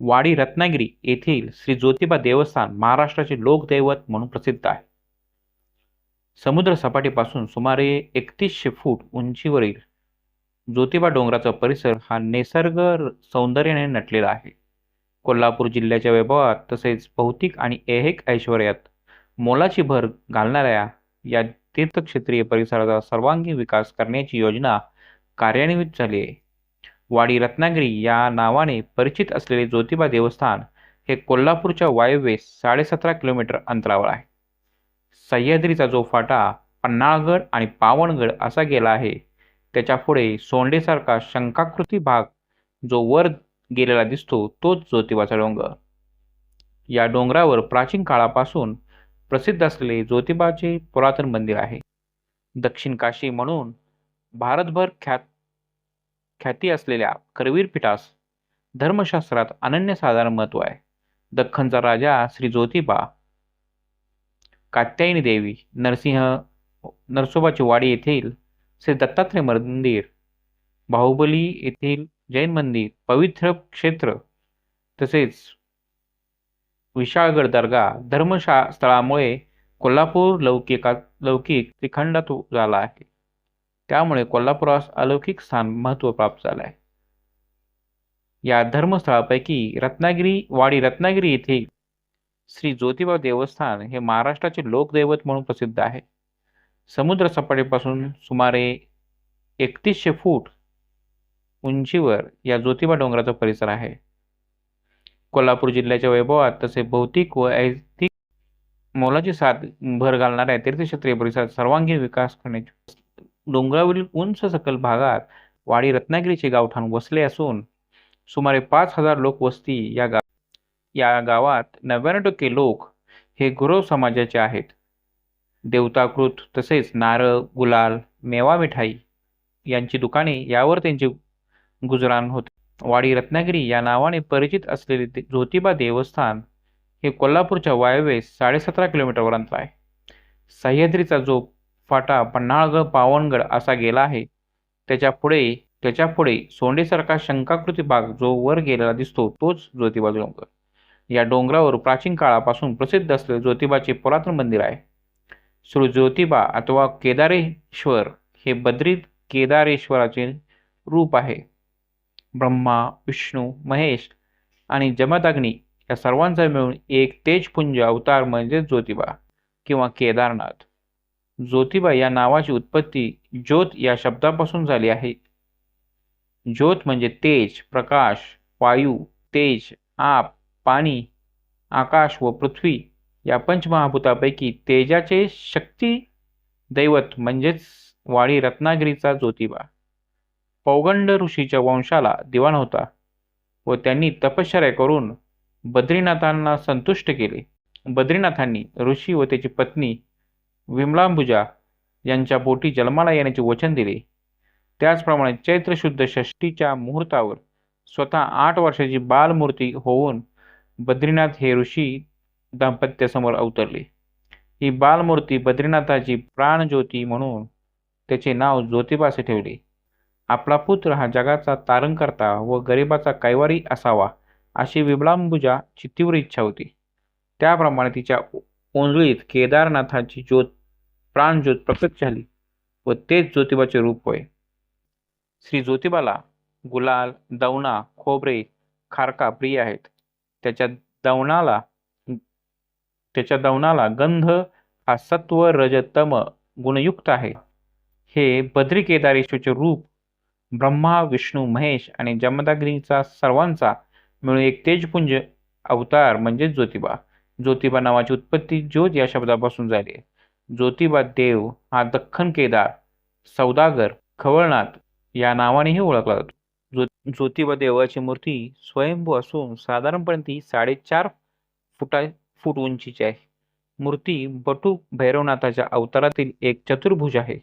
वाडी रत्नागिरी येथील श्री ज्योतिबा देवस्थान महाराष्ट्राचे लोकदैवत म्हणून प्रसिद्ध आहे. समुद्र सपाटीपासून सुमारे एकतीसशे फूट उंचीवरील ज्योतिबा डोंगराचा परिसर हा निसर्ग सौंदर्याने नटलेला आहे. कोल्हापूर जिल्ह्याच्या वैभवात तसेच भौतिक आणि ऐहिक ऐश्वर्यात मोलाची भर घालणाऱ्या या तीर्थक्षेत्रीय परिसराचा सर्वांगीण विकास करण्याची योजना कार्यान्वित झाली आहे. वाडी रत्नागिरी या नावाने परिचित असलेले ज्योतिबा देवस्थान हे कोल्हापूरच्या वायव्येस साडेसतरा किलोमीटर अंतरावर आहे. सह्याद्रीचा जो फाटा पन्हाळगड आणि पावनगड असा गेला आहे त्याच्या पुढे सोंडेसारखा शंकाकृती भाग जो वर गेलेला दिसतो तोच ज्योतिबाचा डोंगर. या डोंगरावर प्राचीन काळापासून प्रसिद्ध असलेले ज्योतिबाचे पुरातन मंदिर आहे. दक्षिण काशी म्हणून भारतभर ख्यात ख्याती असलेल्या करवीर पीठास धर्मशास्त्रात अनन्यसाधारण महत्त्व आहे. दख्खनचा राजा श्री ज्योतिबा कात्यायनी देवी नरसिंह नरसोबाची वाडी येथील श्री दत्तात्रय मंदिर बाहुबली येथील जैन मंदिर पवित्र क्षेत्र तसेच विशाळगड दर्गा धर्मशा स्थळामुळे कोल्हापूर लौकिका लौकिक त्रिखंडात झाला आहे. त्यामुळे कोल्हापुरास अलौकिक स्थान महत्त्व प्राप्त झालं आहे या धर्मस्थळापैकी रत्नागिरी वाडी रत्नागिरी येथे श्री ज्योतिबा देवस्थान हे महाराष्ट्राचे लोकदैवत म्हणून प्रसिद्ध आहे. समुद्र सपाटीपासून सुमारे एकतीसशे फूट उंचीवर या ज्योतिबा डोंगराचा परिसर आहे. कोल्हापूर जिल्ह्याच्या वैभवात तसे भौतिक व ऐतिहासिक मोलाची साथ भर घालणाऱ्या तीर्थक्षेत्रीय परिसरात सर्वांगीण विकास करण्याची डोंगरावरील उंच सकल भागात वाडी रत्नागिरीचे गावठाण वसले असून सुमारे पाच हजार लोक वस्ती या गाव या गावात नव्याण्णव टक्के लोक हे गुरव समाजाचे आहेत. देवताकृत तसेच नारळ गुलाल मेवा मिठाई यांची दुकाने यावर त्यांचे गुजराण होते. वाडी रत्नागिरी या नावाने परिचित असलेले ते- ज्योतिबा देवस्थान हे कोल्हापूरच्या वायव्येस साडेसतरा किलोमीटरवर अंतर आहे. सह्याद्रीचा जो फाटा पन्हाळगड पावनगड असा गेला आहे. त्याच्या पुढे त्याच्या पुढे सोंडेसारखा शंकाकृती भाग जो वर गेलेला दिसतो तोच ज्योतिबा डोंगर या डोंगरावर प्राचीन काळापासून प्रसिद्ध असलेले ज्योतिबाचे पुरातन मंदिर आहे. श्री ज्योतिबा अथवा केदारेश्वर हे बद्रीत केदारेश्वराचे रूप आहे. ब्रह्मा विष्णू महेश आणि जमदाग्नी या सर्वांचा मिळून एक तेजपुंज अवतार म्हणजे ज्योतिबा किंवा केदारनाथ. ज्योतिबा या नावाची उत्पत्ती ज्योत या शब्दापासून झाली आहे. ज्योत म्हणजे तेज प्रकाश वायू तेज आप पाणी आकाश व पृथ्वी या पंचमहाभूतापैकी तेजाचे शक्ती दैवत म्हणजेच वाडी रत्नागिरीचा ज्योतिबा. पौगंड ऋषीच्या वंशाला दिवाण होता व त्यांनी तपश्चर्या करून बद्रीनाथांना संतुष्ट केले. बद्रीनाथांनी ऋषी व त्याची पत्नी विमलांबुजा यांच्या पोटी जन्माला येण्याचे वचन दिले. त्याचप्रमाणे चैत्र शुद्ध षष्टीच्या मुहूर्तावर स्वतः आठ वर्षाची बालमूर्ती होऊन बद्रीनाथ हे ऋषी दाम्पत्यासमोर अवतरले. ही बालमूर्ती बद्रीनाथाची प्राणज्योती म्हणून त्याचे नाव ज्योतिबा असे ठेवले. आपला पुत्र हा जगाचा तारणकर्ता व गरिबाचा कैवारी असावा अशी विमलांबुजाची तीव्र इच्छा होती. त्याप्रमाणे तिच्या ओंजळीत केदारनाथाची ज्योत प्राणज्योत प्रकट झाली व तेच ज्योतिबाचे रूप होय. श्री ज्योतिबाला गुलाल दवना खोबरे खारका प्रिय आहेत. त्याच्या दवनाला त्याच्या दवणाला गंध हा सत्व रजतम गुणयुक्त आहे. हे बद्री केदारेश्वरचे रूप ब्रह्मा विष्णू महेश आणि जमदाग्नीचा सर्वांचा मिळून एक तेजपुंज अवतार म्हणजे ज्योतिबा. ज्योतिबा नावाची उत्पत्ती ज्योत या शब्दापासून झाली आहे. ज्योतिबा देव हा दख्खन केदार सौदागर खवळनाथ या नावानेही ओळखला जातो. ज्यो ज्योतिबा देवाची मूर्ती स्वयंभू असून साधारणपणे ती साडेचार फुटा फूट उंचीची आहे. मूर्ती बटू भैरवनाथाच्या अवतारातील एक चतुर्भुज आहे.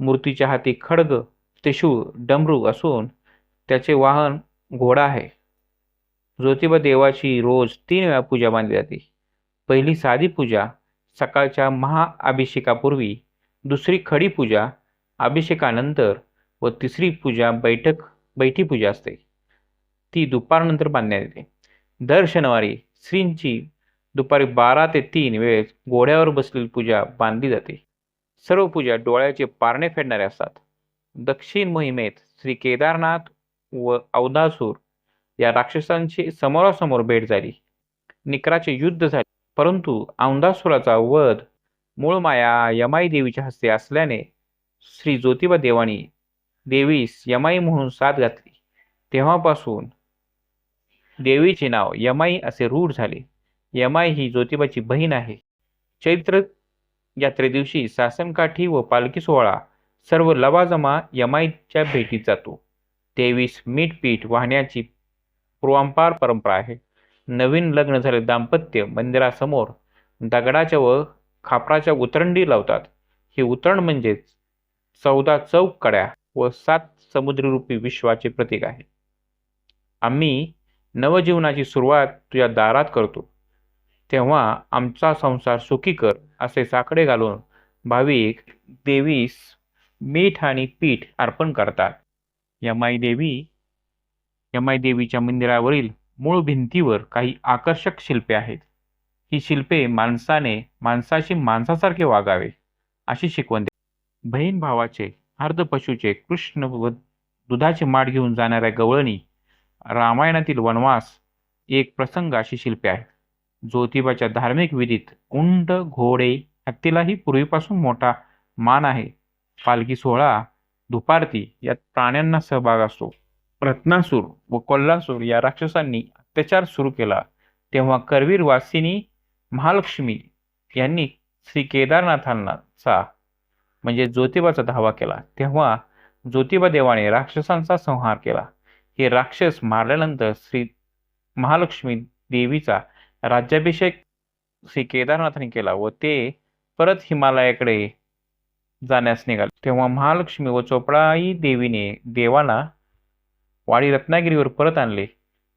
मूर्तीच्या हाती खडग त्रिशूळ डमरू असून त्याचे वाहन घोडा आहे. ज्योतिबा देवाची रोज तीन वेळा पूजा मानली जाते. पहिली साधी पूजा सकाळच्या महाअभिषेकापूर्वी दुसरी खडी पूजा अभिषेकानंतर व तिसरी पूजा बैठक बैठी पूजा असते. ती दुपारनंतर बांधण्यात येते. दर शनिवारी श्रींची दुपारी बारा ते तीन वेळेस घोड्यावर बसलेली पूजा बांधली जाते. सर्व पूजा डोळ्याचे पारणे फेडणारे असतात. दक्षिण मोहिमेत श्री केदारनाथ व अवधासूर या राक्षसांची समोरासमोर भेट झाली. निकराचे युद्ध झाले. परंतु औंधासुराचा वध मूळ माया यमाई देवीच्या हस्ते असल्याने श्री ज्योतिबा देवानी देवीस यमाई म्हणून साथ घातली. तेव्हापासून देवीचे नाव यमाई असे रूढ झाले. यमाई ही ज्योतिबाची बहीण आहे. चैत्र यात्रेदिवशी सासनकाठी व पालखी सोहळा सर्व लवाजमा यमाईच्या भेटीत जातो. तेवीस मीठपीठ वाहण्याची पूर्वांपार परंपरा आहे. नवीन लग्न झाले दाम्पत्य मंदिरासमोर दगडाच्या व खापराच्या उतरंडी लावतात. ही उतरण म्हणजेच चौदा चौक कड्या व सात समुद्ररूपी विश्वाचे प्रतीक आहे. आम्ही नवजीवनाची सुरुवात तुझ्या दारात करतो. तेव्हा आमचा संसार सुखी कर असे साकडे घालून भाविक देवीस मीठ आणि पीठ अर्पण करतात. यमाई देवी यमाई देवीच्या मंदिरावरील मूळ भिंतीवर काही आकर्षक शिल्पे आहेत. ही शिल्पे माणसाने माणसाशी माणसासारखे वागावे अशी शिकवण दे बहीण भावाचे अर्धपशूचे कृष्ण व दुधाचे माठ घेऊन जाणाऱ्या गवळणी रामायणातील वनवास एक प्रसंग अशी शिल्पे आहेत. ज्योतिबाच्या धार्मिक विधीत उंड घोडे हत्तीलाही पूर्वीपासून मोठा मान आहे. पालखी सोहळा दुपारती यात प्राण्यांना सहभाग असतो. रत्नासूर व कोल्हासूर या राक्षसांनी अत्याचार सुरू केला. तेव्हा करवीर वासिनी महालक्ष्मी यांनी श्री केदारनाथांचा म्हणजे ज्योतिबाचा धावा केला. तेव्हा ज्योतिबा देवाने राक्षसांचा संहार केला. हे राक्षस मारल्यानंतर श्री महालक्ष्मी देवीचा राज्याभिषेक श्री केदारनाथांनी केला व ते परत हिमालयाकडे जाण्यास निघाले. तेव्हा महालक्ष्मी व चोपडाई देवीने देवाला वाडी रत्नागिरीवर परत आणले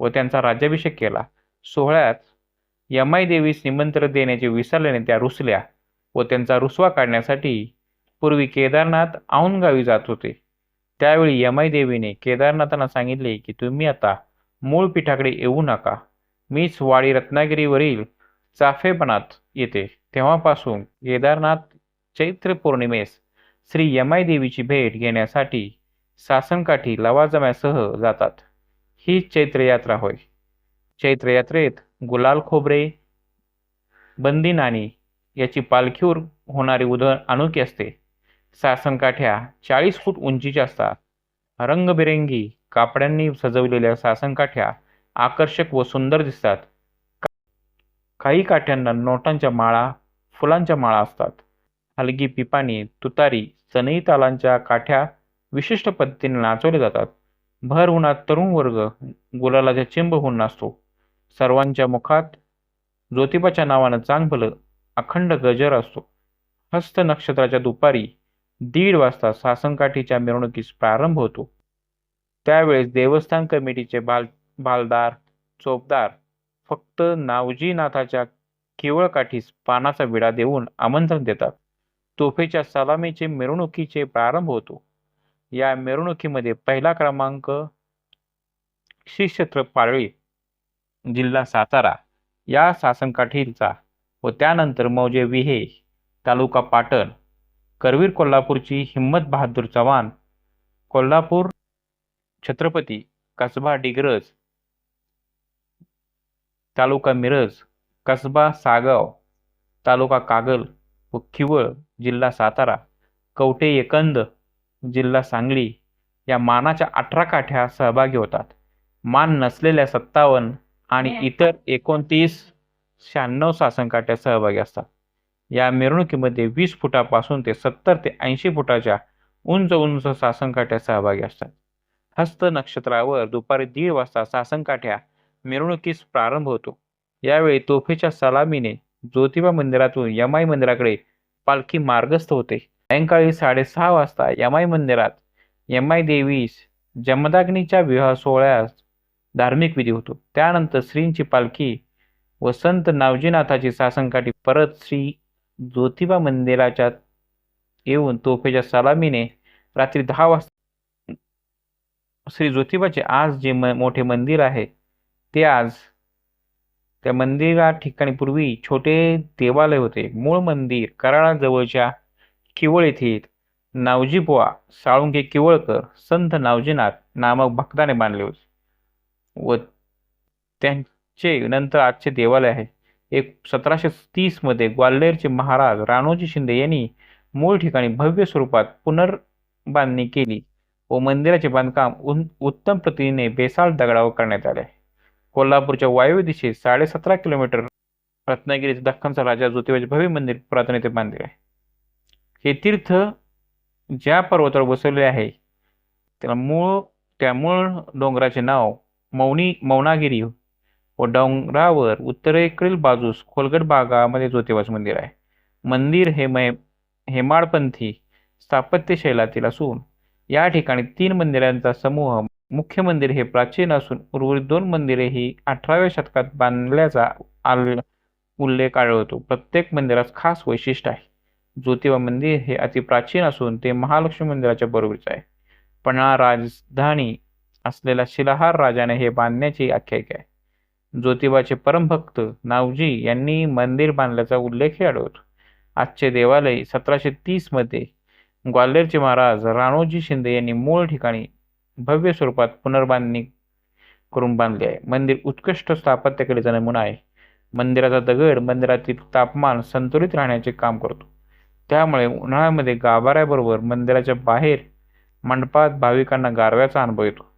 व त्यांचा राज्याभिषेक केला. सोहळ्यात यमाई देवीस निमंत्रण देण्याचे विसरल्याने त्या रुसल्या व त्यांचा रुसवा काढण्यासाठी पूर्वी केदारनाथ औंध जात होते. त्यावेळी यमाई देवीने केदारनाथांना सांगितले की तुम्ही आता मूळ पीठाकडे येऊ नका. मीच वाडी रत्नागिरीवरील चाफेपणात येते. तेव्हापासून केदारनाथ चैत्र पौर्णिमेस श्री यमाई देवीची भेट घेण्यासाठी सासनकाठी लवाजम्यासह जातात. ही चैत्रयात्रा होय. चैत्रयात्रेत गुलाल खोबरे बंदी नाणी याची पालखीवर होणारी उधळण अनोखी असते. सासनकाठ्या चाळीस फूट उंचीच्या असतात. रंगबिरंगी कापड्यांनी सजवलेल्या सासनकाठ्या आकर्षक व सुंदर दिसतात. काही काठ्यांना नोटांच्या माळा फुलांच्या माळा असतात. हलगी पिपाणी तुतारी सनई तालांच्या काठ्या विशिष्ट पद्धतीने नाचवले जातात. भर उन्हात तरुण वर्ग गुलालाच्या चिंब होऊन नाचतो. सर्वांच्या मुखात ज्योतिबाच्या नावानं चांगभलं अखंड गजर असतो. हस्त नक्षत्राच्या दुपारी दीड वाजता सासनकाठीच्या मिरवणुकीस प्रारंभ होतो. त्यावेळेस देवस्थान कमिटीचे बाल बालदार चोपदार फक्त नावजीनाथाच्या केवळ काठीस पानाचा विडा देऊन आमंत्रण देतात. तोफेच्या सलामीचे मिरवणुकीचे प्रारंभ होतो. या मिरवणुकीमध्ये पहिला क्रमांक श्रीक्षेत्र पाळी जिल्हा सातारा. या सासनकाठीचा व त्यानंतर मौजे विहे तालुका पाटण करवीर कोल्हापूरची हिम्मत बहादूर चव्हाण कोल्हापूर छत्रपती कसबा डिग्रज तालुका मिरज कसबा सागाव तालुका कागल व किवळ जिल्हा सातारा. कवटे एकंद जिल्हा सांगली या मानाच्या अठरा काठ्या सहभागी होतात. मान नसलेल्या सत्तावन्न आणि इतर एकोणतीस शहाण्णव सासनकाठ्या सहभागी असतात. या मिरवणुकीमध्ये वीस फुटापासून ते सत्तर ते ऐंशी फुटाच्या उंच उंच सासनकाठ्या सहभागी असतात. हस्त नक्षत्रावर दुपारी दीड वाजता सासनकाठ्या मिरवणुकीस प्रारंभ होतो. यावेळी तोफेच्या सलामीने ज्योतिबा मंदिरातून यमाई मंदिराकडे पालखी मार्गस्थ होते. सायंकाळी साडेसहा वाजता यमाई मंदिरात यमाई देवीस जमदाग्नीच्या विवाह सोहळ्यास धार्मिक विधी होतो. त्यानंतर श्रींची पालखी व संत नावजीनाथाची सासनकाठी परत श्री ज्योतिबा मंदिराच्या येऊन तोफेच्या सलामीने रात्री दहा वाजता श्री ज्योतिबाचे आज जे म मोठे मंदिर आहे ते आज त्या मंदिरा ठिकाणी पूर्वी छोटे देवालय होते. मूळ मंदिर कराळाजवळच्या किवळ येथील नावजीबुवा साळुंके किवळकर संत नावजीनाथ नामक भक्ताने बांधले होते. व त्यांचे नंतर आजचे देवालय आहे. एक सतराशे तीसमध्ये ग्वाल्हेरचे महाराज राणोजी शिंदे यांनी मूळ ठिकाणी भव्य स्वरूपात पुनर्बांधणी केली व मंदिराचे बांधकाम उन उत्तम प्रतीने बेसाळ दगडावर करण्यात आले. कोल्हापूरच्या वायव्य दिशेत साडेसतरा किलोमीटर रत्नागिरीचे दख्खनचा राजा ज्योतिबाचे भव्य मंदिर पुरातन येथे बांधले आहे. हे तीर्थ ज्या पर्वतावर बसवले आहे त्याला मूळ त्या मूळ डोंगराचे नाव मौनी मौनागिरी व डोंगरावर उत्तरेकडील बाजूस खोलगट भागामध्ये ज्योतिबाचं मंदिर आहे. मंदिर हे मै हेमाडपंथी स्थापत्य शैलातील असून या ठिकाणी तीन मंदिरांचा समूह मुख्य मंदिर हे प्राचीन असून उर्वरित दोन मंदिरे ही अठराव्या शतकात बांधल्याचा आल उल्लेख आढळतो. प्रत्येक मंदिरास खास वैशिष्ट्य आहे. ज्योतिबा मंदिर हे अतिप्राचीन असून ते महालक्ष्मी मंदिराच्या बरोबरीच आहे. पन्हाळा राजधानी असलेल्या शिलाहार राजाने हे बांधण्याची आख्यायिका आहे. ज्योतिबाचे परमभक्त नावजी यांनी मंदिर बांधल्याचा उल्लेखही आढळतो. आजचे देवालय सतराशे तीसमध्ये ग्वाल्हेरचे महाराज राणोजी शिंदे यांनी मूळ ठिकाणी भव्य स्वरूपात पुनर्बांधणी करून बांधले आहे. मंदिर उत्कृष्ट स्थापत्यकलेचा नमुना आहे. मंदिराचा दगड मंदिरातील तापमान संतुलित राहण्याचे काम करतो. त्यामुळे उन्हाळ्यामध्ये गाभाऱ्याबरोबर मंदिराच्या बाहेर मंडपात भाविकांना गारव्याचा अनुभव येतो.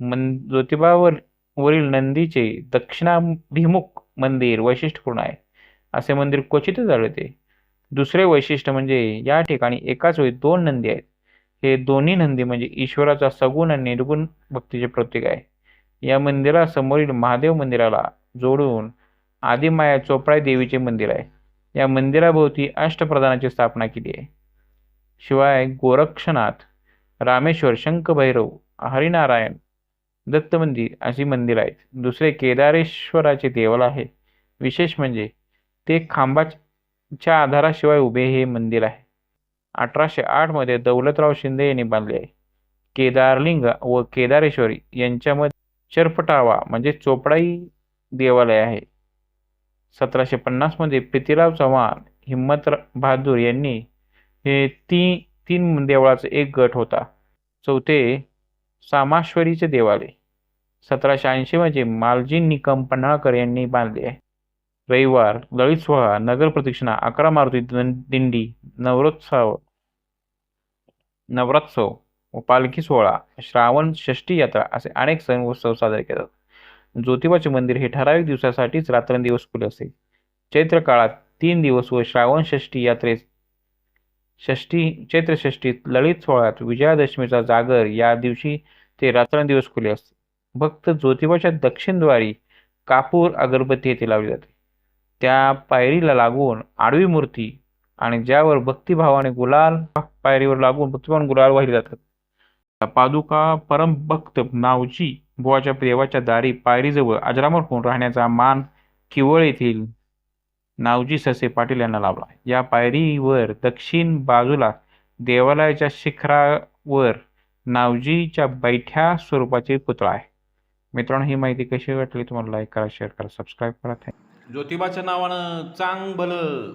मन ज्योतिबावर वरील नंदीचे दक्षिणाभिमुख मंदिर वैशिष्ट्यपूर्ण आहे. असे मंदिर क्वचितच आढळते. दुसरे वैशिष्ट्य म्हणजे या ठिकाणी एकाच वेळी दोन नंदी आहेत. हे दोन्ही नंदी म्हणजे ईश्वराचा सगुण आणि निर्गुण भक्तीचे प्रतीक आहे. या मंदिरासमोरील महादेव मंदिराला जोडून आदिमाया चोपडा देवीचे मंदिर आहे. या मंदिराभोवती अष्टप्रधानाची स्थापना केली आहे. शिवाय गोरक्षनाथ रामेश्वर शंखभैरव हरिनारायण दत्त मंदिर अशी मंदिर आहेत. दुसरे केदारेश्वराचे देवालय आहे. विशेष म्हणजे ते खांबाच्या आधाराशिवाय उभे हे मंदिर आहे. अठराशे आठमध्ये दौलतराव शिंदे यांनी बांधले आहे. केदारलिंग व केदारेश्वरी यांच्यामध्ये चरपटावा म्हणजे चोपडाई देवालय आहे. सतराशे पन्नासमध्ये पृथ्वीराव चव्हाण हिम्मत बहादूर यांनी हे ती तीन देवळाचा एक गट होता. चौथे सामाश्वरीचे देवालय. सतराशे ऐंशीमध्ये मालजी निकम पन्हाळकर यांनी बांधले. आहे रविवार ललित सोहळा नगर प्रदक्षिणा अकरा मारुती दिंडी नवरोत्सव नवरोत्सव व पालखी सोहळा श्रावण षष्ठी यात्रा असे अनेक सण उत्सव साजरे केले ज्योतिबाचे मंदिर हे ठराविक दिवसासाठीच रात्रंदिवस खुले असे. चैत्र काळात तीन दिवस व श्रावण षष्ठी यात्रेत षष्ठी चैत्रषष्ठीत ललित सोहळ्यात विजयादशमीचा जागर या दिवशी ते रात्रंदिवस खुले असते. भक्त ज्योतिबाच्या दक्षिणद्वारी कापूर अगरबत्ती येथे लावली जाते. त्या पायरीला लागून आडवी मूर्ती आणि ज्यावर भक्तिभावाने गुलाल पायरीवर लागून भक्तिभावाने गुलाल वाहिले जातात. पादुका परमभक्त नावजी बुवाच्या देवाच्या दारी पायरीजवळ अजरामर होऊन राहण्याचा मान किवळ येथील नावजी ससे पाटील यांना लावला या पायरीवर दक्षिण बाजूला देवालयाच्या शिखरावर नावजीच्या बैठ्या स्वरूपाचे पुतळा आहे. मित्रांनो ही माहिती कशी वाटली? तुम्हाला लाईक करा शेअर करा सबस्क्राईब करा. थँक्यू ज्योतिबाच्या नावानं चांग भलं